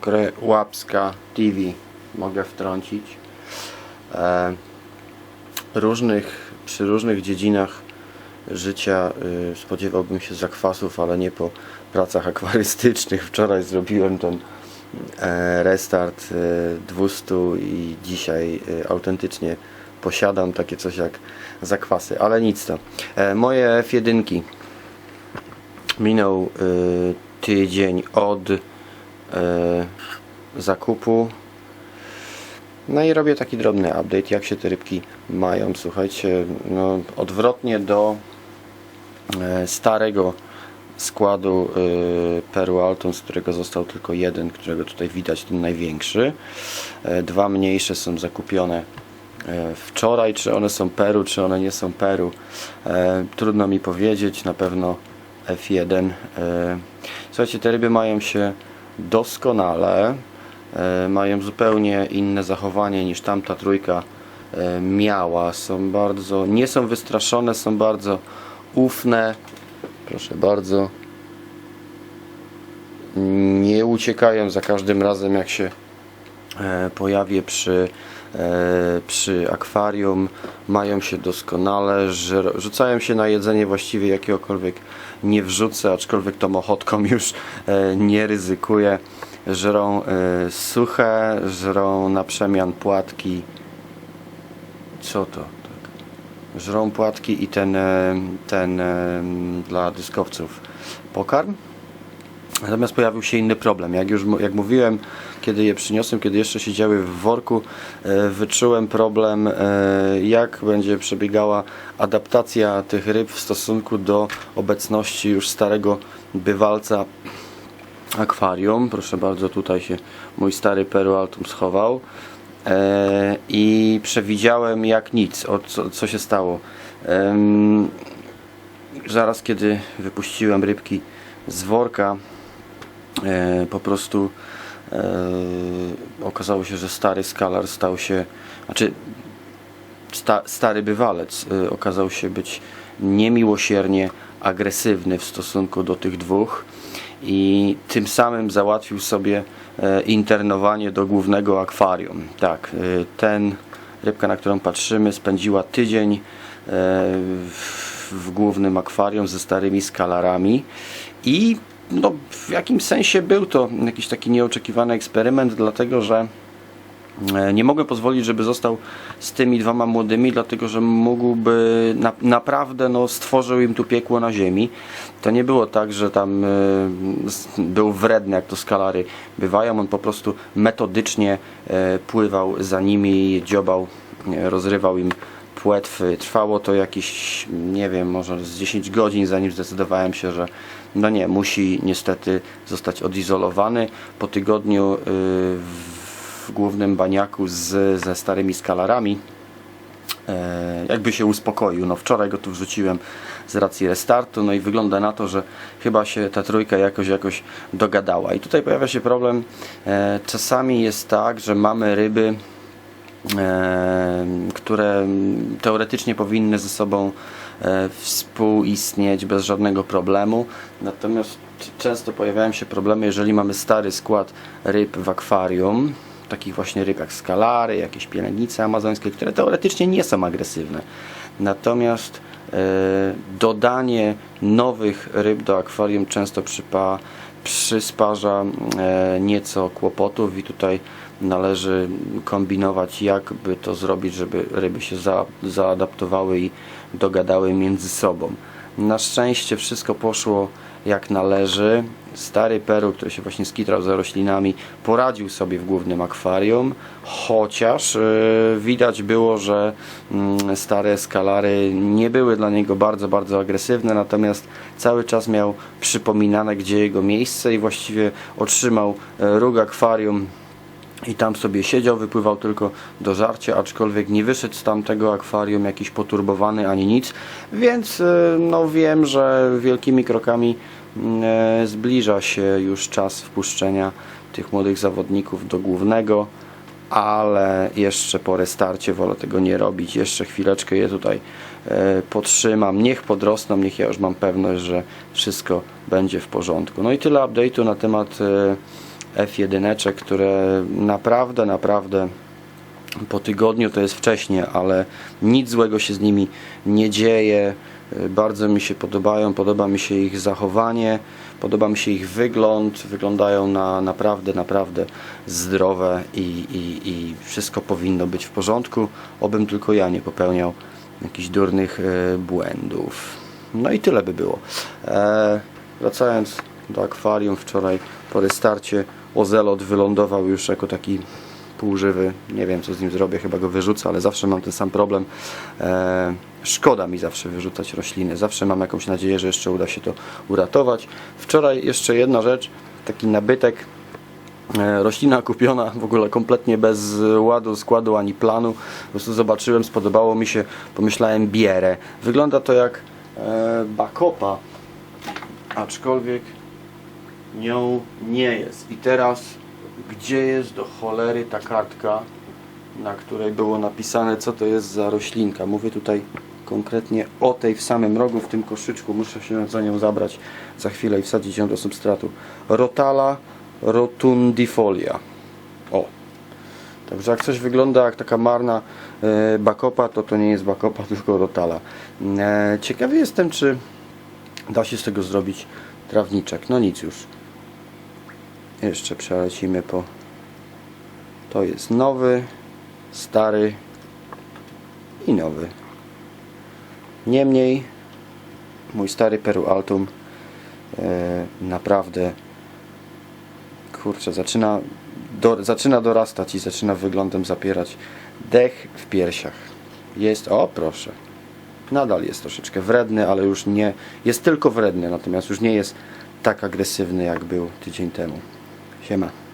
Mokre Łapska TV mogę wtrącić. E, różnych, przy różnych dziedzinach życia y, spodziewałbym się zakwasów, ale nie po pracach akwarystycznych. Wczoraj zrobiłem ten e, restart e, 200 i dzisiaj e, autentycznie posiadam takie coś jak zakwasy, ale nic to. E, moje F1 minął y, tydzień od zakupu. No i robię taki drobny update, jak się te rybki mają. Słuchajcie, no, odwrotnie do e, starego składu y, Peru Alton, z którego został tylko jeden, którego tutaj widać, ten największy. E, dwa mniejsze są zakupione e, wczoraj. Czy one są Peru, czy one nie są Peru, e, trudno mi powiedzieć. Na pewno F1. E, Słuchajcie, te ryby mają się doskonale. E, Mają zupełnie inne zachowanie niż tamta trójka e, miała. Są bardzo, nie są wystraszone, są bardzo ufne. Proszę bardzo. Nie uciekają za każdym razem, jak się e, pojawię przy, przy akwarium. Mają się doskonale, żer- rzucają się na jedzenie właściwie jakiegokolwiek nie wrzucę, aczkolwiek tą ochotką już e, nie ryzykuję. Żrą e, suche, żrą na przemian płatki. Co to? Tak. Żrą płatki i ten, e, ten e, dla dyskowców pokarm. Natomiast pojawił się inny problem. Jak już jak mówiłem, kiedy je przyniosłem, kiedy jeszcze siedziały w worku, e, wyczułem problem, e, jak będzie przebiegała adaptacja tych ryb w stosunku do obecności już starego bywalca akwarium. Proszę bardzo, tutaj się mój stary Peru Altum schował. E, I przewidziałem jak nic, o co, co się stało. Zaraz kiedy wypuściłem rybki z worka, po prostu e, okazało się, że stary skalar stał się, znaczy sta, stary bywalec e, okazał się być niemiłosiernie agresywny w stosunku do tych dwóch i tym samym załatwił sobie e, internowanie do głównego akwarium. Tak, e, ten rybka, na którą patrzymy, spędziła tydzień e, w głównym akwarium ze starymi skalarami i no, w jakimś sensie był to jakiś taki nieoczekiwany eksperyment, dlatego że E, Nie mogę pozwolić, żeby został z tymi dwoma młodymi, dlatego że mógłby na, naprawdę no, stworzył im tu piekło na ziemi. To nie było tak, że tam s- był wredny, jak to skalary bywają. On po prostu metodycznie e, pływał za nimi, dziobał, e, rozrywał im płetwy. Trwało to jakieś, nie wiem, może z 10 godzin, zanim zdecydowałem się, że no nie, musi niestety zostać odizolowany. Po tygodniu y, w głównym baniaku z, ze starymi skalarami e, jakby się uspokoił. No wczoraj go tu wrzuciłem z racji restartu, no i wygląda na to, że chyba się ta trójka jakoś jakoś dogadała. I tutaj pojawia się problem. E, czasami jest tak, że mamy ryby, które teoretycznie powinny ze sobą e, współistnieć bez żadnego problemu. Natomiast często pojawiają się problemy, jeżeli mamy stary skład ryb w akwarium, takich właśnie ryb jak skalary, jakieś pielęgnice amazońskie, które teoretycznie nie są agresywne. Natomiast e, dodanie nowych ryb do akwarium często przypa, przysparza e, nieco kłopotów i tutaj należy kombinować, jak by to zrobić, żeby ryby się za, zaadaptowały i dogadały między sobą. Na szczęście wszystko poszło jak należy. Stary Peru, który się właśnie skitrał za roślinami, poradził sobie w głównym akwarium, chociaż yy, widać było, że mm, stare skalary nie były dla niego bardzo, bardzo agresywne, natomiast cały czas miał przypominane, gdzie jego miejsce i właściwie otrzymał e, róg akwarium i tam sobie siedział, wypływał tylko do żarcia, aczkolwiek nie wyszedł z tamtego akwarium jakiś poturbowany ani nic, więc e, no wiem, że wielkimi krokami mm, e, zbliża się już czas wpuszczenia tych młodych zawodników do głównego, ale jeszcze po restarcie wolę tego nie robić, jeszcze chwileczkę je tutaj e, podtrzymam, niech podrosną, niech ja już mam pewność, że wszystko będzie w porządku. No i tyle update'u na temat F1, które naprawdę, naprawdę po tygodniu to jest wcześnie, ale nic złego się z nimi nie dzieje. Bardzo mi się podobają, podoba mi się ich zachowanie, podoba mi się ich wygląd. Wyglądają na naprawdę, naprawdę zdrowe i, i, i wszystko powinno być w porządku. Obym tylko ja nie popełniał jakichś durnych y, błędów. No i tyle by było. E, wracając do akwarium, wczoraj po restarcie Ozelot wylądował już jako taki półżywy. Nie wiem co z nim zrobię, chyba go wyrzucę, ale zawsze mam ten sam problem. E, szkoda mi zawsze wyrzucać rośliny. Zawsze mam jakąś nadzieję, że jeszcze uda się to uratować. Wczoraj jeszcze jedna rzecz, taki nabytek. E, Roślina kupiona w ogóle kompletnie bez ładu, składu ani planu. Po prostu zobaczyłem, spodobało mi się, pomyślałem bierę. Wygląda to jak e, bakopa, aczkolwiek nią nie jest. I teraz, gdzie jest do cholery ta kartka, na której było napisane, co to jest za roślinka? Mówię tutaj konkretnie o tej w samym rogu, w tym koszyczku. Muszę się za nią zabrać za chwilę i wsadzić ją do substratu. Rotala rotundifolia. O. Także jak coś wygląda jak taka marna e, bakopa, to to nie jest bakopa, tylko rotala. E, ciekawy jestem, czy da się z tego zrobić trawniczek. No nic już. Jeszcze przelecimy po... To jest nowy, stary i nowy. Niemniej mój stary Peru Altum e, naprawdę kurczę, zaczyna, do, zaczyna dorastać i zaczyna wyglądem zapierać dech w piersiach. Jest, o proszę, nadal jest troszeczkę wredny, ale już nie, jest tylko wredny, natomiast już nie jest tak agresywny jak był tydzień temu. Yeah.